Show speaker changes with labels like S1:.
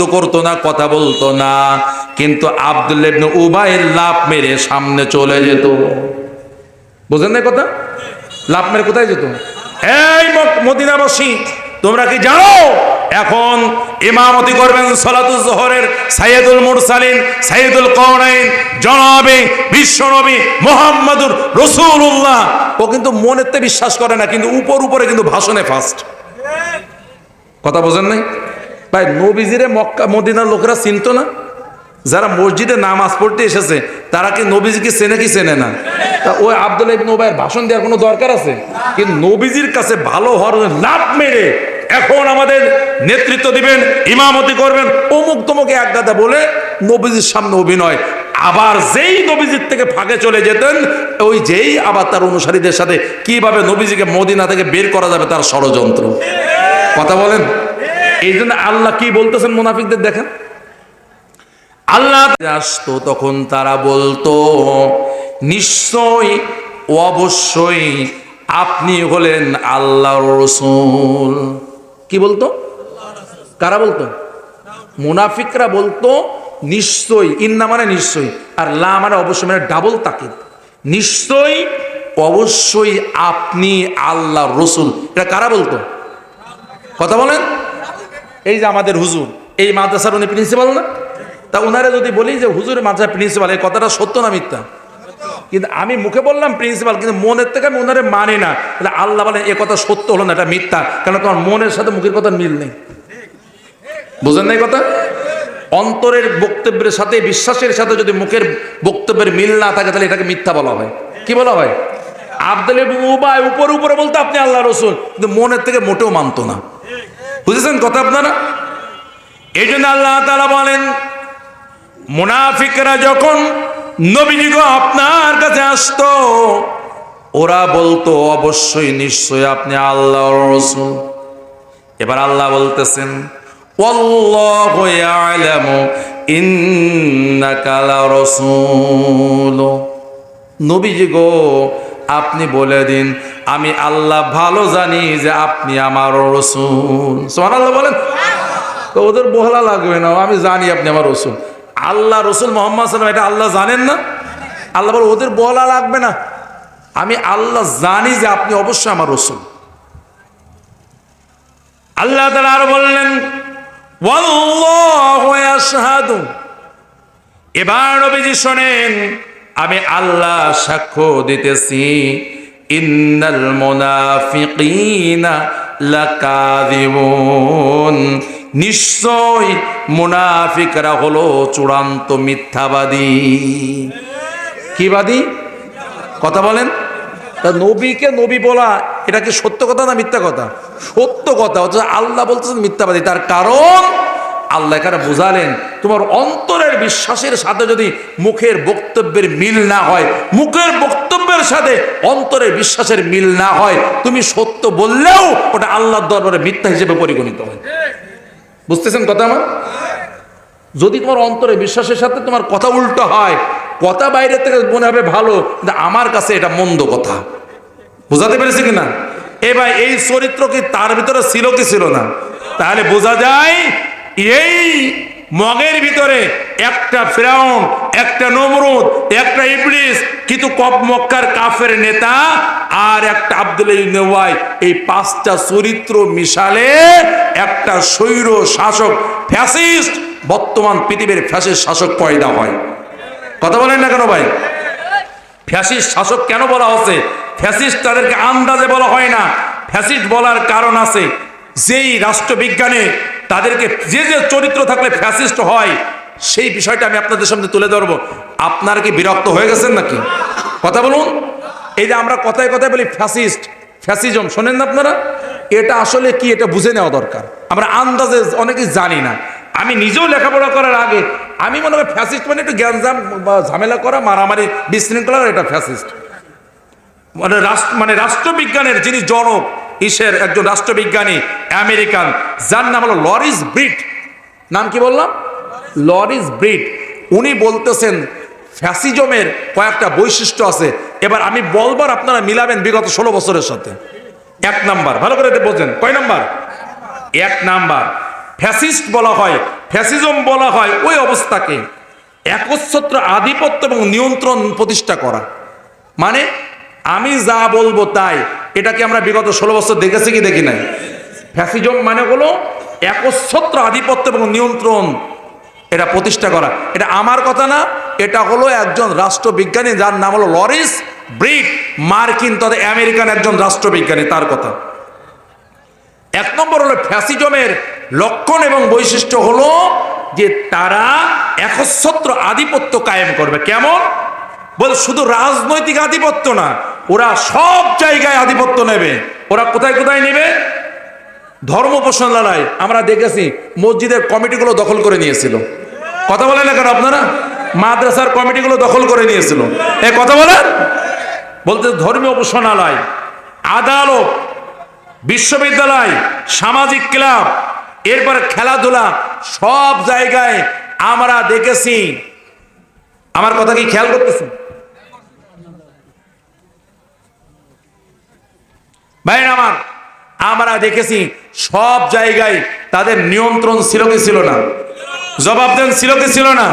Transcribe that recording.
S1: তো করতো না, কথা বলতো না। কিন্তু আব্দুল ইবনে লাভ মেরে সামনে চলে যেত। বুঝেন না কথা? লাভ মেরে কোথায় যেত? এই মদিনাবাসী, তোমরা কি জানো? এখন ইমামতি করবেন সলাতুল জোহরের সাইয়্যিদুল মুরসালিন সাইয়্যিদুল কওনাইন, জনাবে বিশ্বনবী মোহাম্মদুর রাসূলুল্লাহ। ও কিন্তু মনেতে বিশ্বাস করে না, কিন্তু উপর উপরে কিন্তু ভাষণে ফার্স্ট কথা বোঝেন নাই? ভাই, নবীজিরে মক্কা, মদিনার লোকেরা চিনতো না? যারা মসজিদে নামাজ পড়তে এসেছে, তারা কি নবীজিকে চেনে কি চেনে না? তা ওই আব্দুল ইবনে উবাইয়ের ভাষণ দেওয়ার কোনো দরকার আছে? কিন্তু নবীজির কাছে ভালো হওয়ার লাভ মেরে এখন আমাদের নেতৃত্ব দিবেন, ইমামতি করবেন, অমুক তমুক এক গাদা বলে নবীজির সামনে অভিনয়। আবার যেই নবীজির থেকে ফাঁকে চলে যেতেন, ওই যেই আবার তার অনুসারীদের সাথে কীভাবে নবীজিকে মদিনা থেকে বের করা যাবে তার ষড়যন্ত্র। কথা বলেন? এই জন্য আল্লাহ কি বলতেছেন মুনাফিকদের দেখেন? আল্লাহ আসতো তখন তারা বলতো, নিশ্চয়, অবশ্যই আপনি হলেন আল্লাহ রসুল। কি বলতো? কারা বলতো? মুনাফিকরা বলতো নিশ্চয়ই ইন্না মানে নিশ্চয়ই আর লা মানে অবশ্যই মানে ডাবল তাকিদ। নিশ্চয়ই অবশ্যই আপনি আল্লাহ রসুল। এটা কারা বলতো? কথা বলেন। এই যে আমাদের হুজুর, এই মাদ্রাসার উনি প্রিন্সিপাল না? তা ওনারা যদি বলি যে, হুজুর মাদ্রাসা প্রিন্সিপাল এই কথাটা সত্য না মিথ্যা? কিন্তু আমি মুখে বললাম প্রিন্সিপাল কিন্তু মনের থেকে আমি ওনারে মানি না। তাহলে আল্লাহ বলেন, এ কথা সত্য হলো না, এটা মিথ্যা। কারণ তোমার মনের সাথে মুখের কথা মিল নেই? বুঝেন না এই কথা? অন্তরের বক্তব্যের সাথে, বিশ্বাসের সাথে যদি মুখের বক্তব্যের মিল না থাকে, তাহলে এটাকে মিথ্যা বলা হয়। কি বলা হয়? আব্দুল ইবনে উবাই উপর উপরে বলতে আপনি আল্লাহ রসুল, কিন্তু মনের থেকে মোটেও মানতো না। বুঝেছেন কথা আপনারা? এই জন্য আল্লাহ তালা বলেন, মুনাফিকরা যখন নবীজিগ আপনার কাছে আসতো, ওরা বলতো, অবশ্যই নিশ্চয় আপনি আল্লাহ রসুল। এবার আল্লাহ বলতেছেন নবীজি গো আপনি বলে দিন, আমি আল্লাহ ভালো জানি যে আপনি আমার রসুল। আল্লাহ বলেন। তো ওদের বহলা লাগবে না, আমি জানি আপনি আমার রসুল। আল্লাহ রসুল মোহাম্মদ সাল্লাম, এটা আল্লাহ জানেন না? আল্লাহ বলে, ওদের বহলা লাগবে না। আমি আল্লাহ জানি যে আপনি অবশ্যই আমার রসুল। আল্লাহ তালা আরও বললেন। এবার নবীজি শোনেন আমি আল্লাহ সাক্ষ্য দিতেছি, ইন্নাল মুনাফিকিনা লাকাযিবুন। নিশ্চয় মুনাফিকরা হলো চূড়ান্ত মিথ্যাবাদী। কি বাদী? কথা বলেন। তা নবীকে নবী বলা, এটা কি সত্য কথা না মিথ্যা কথা? সত্য কথা, অথচ আল্লাহ বলতেছেন মিথ্যাবাদী। তার কারণ আল্লাহ এখানে বুঝালেন, তোমার অন্তরের বিশ্বাসের সাথে যদি মুখের বক্তব্যের মিল না হয়, মুখের বক্তব্যের সাথে অন্তরের বিশ্বাসের মিল না হয়, তুমি সত্য বললেও ওটা আল্লাহর দরবারে মিথ্যা হিসেবে পরিগণিত হয়। বুঝতেছেন কথা আমার? যদি তোমার অন্তরে বিশ্বাসের সাথে তোমার কথা উল্টো হয়, কথা বাইরে থেকে মনে হবে ভালো, কিন্তু আমার কাছে এটা মন্দ কথা। বোঝাতে পেরেছি কিনা? এ ভাই, এই চরিত্র কি তার ভিতরে ছিল কি ছিল না? তাহলে বোঝা যায় এই মগের ভিতরে একটা ফ্রাউন, একটা নমরুদ, একটা ইবলিস, কিন্তু কপ মক্কার কাফের নেতা আর একটা আব্দুল নেওয়াই এই পাঁচটা চরিত্র মিশালে একটা স্বৈর শাসক ফ্যাসিস্ট, বর্তমান পৃথিবীর ফ্যাসিস্ট শাসক পয়দা হয়। কথা বলেন না কেন ভাই? ফ্যাসিস্ট শাসক কেন বলা হচ্ছে? ফ্যাসিস্ট তাদেরকে আন্দাজে বলা হয় না। ফ্যাসিস্ট বলার কারণ আছে। যেই রাষ্ট্রবিজ্ঞানে তাদেরকে যে যে চরিত্র থাকলে ফ্যাসিস্ট হয়, সেই বিষয়টা আমি আপনাদের সামনে তুলে ধরবো। আপনারা কি বিরক্ত হয়ে গেছেন নাকি? কথা বলুন। এই যে আমরা কথায় কথায় বলি ফ্যাসিস্ট, ফ্যাসিজম, শোনেন না আপনারা? এটা আসলে কি, এটা বুঝে নেওয়া দরকার। আমরা আন্দাজে অনেকেই জানি না। আমি নিজেও লেখাপড়া করার আগে, আমি মনে করি ফ্যাসিস্ট মানে একটু জ্ঞানজাম ঝামেলা করা, মারামারি বিশৃঙ্খলার এটা ফ্যাসিস্ট। মানে রাষ্ট্র মানে রাষ্ট্রবিজ্ঞানের যিনি জনক ইসের একজন রাষ্ট্রবিজ্ঞানী, আমেরিকান, যার নাম হলো লরিস ব্রিট। নাম কি বললাম? Lawrence Britt. উনি বলতেছেন, ফ্যাসিজমের কয়েকটা বৈশিষ্ট্য আছে। এবার আমি বলবার আপনারা মিলাবেন বিগত ষোলো বছরের সাথে। এক নাম্বার, ভালো করে বোঝেন। কয় নাম্বার? এক নাম্বার, ফ্যাসিস্ট বলা হয়, ফ্যাসিজম বলা হয় ওই অবস্থাকে একচ্ছত্র আধিপত্য এবং নিয়ন্ত্রণ প্রতিষ্ঠা করা। মানে আমি যা বলব তাই এটাকে আমরা বিগত ষোলো বছর দেখেছি কি দেখি নাই? ফ্যাসিজম মানে হলো একচ্ছত্র আধিপত্য এবং নিয়ন্ত্রণ। এটা প্রতিষ্ঠা করা। এটা আমার কথা না, এটা হলো একজন রাষ্ট্রবিজ্ঞানী যার নাম হলো লরিস ব্রিট। মার্কিন তথা আমেরিকান একজন রাষ্ট্রবিজ্ঞানী, তার কথা। এক নম্বর হলো ফ্যাসিজমের লক্ষণ এবং বৈশিষ্ট্য হলো যে তারা একচ্ছত্র আধিপত্য কায়েম করবে। কেমন? বল শুধু রাজনৈতিক আধিপত্য না ওরা সব জায়গায় আধিপত্য নেবে। ওরা কোথায় কোথায় নেবে? ধর্ম উপাসনালয়। আমরা দেখেছি মসজিদের কমিটিগুলো দখল করে নিয়েছিল। কথা বলেন না কেন আপনারা? মাদ্রাসার কমিটিগুলো দখল করে নিয়েছিল। এ, কথা বলেন? বলতে ধর্মীয় উপাসনালয়, আদালত, বিশ্ববিদ্যালয়, সামাজিক ক্লাব, এরপর খেলাধুলা, সব জায়গায় আমরা দেখেছি। আমার কথা কি খেয়াল করতেছেন? ভাইরা আমার, আমরা দেখেছি সব জায়গায় তাদের নিয়ন্ত্রণ ছিল কি ছিল না জবাব দেন, ছিল কি ছিল না।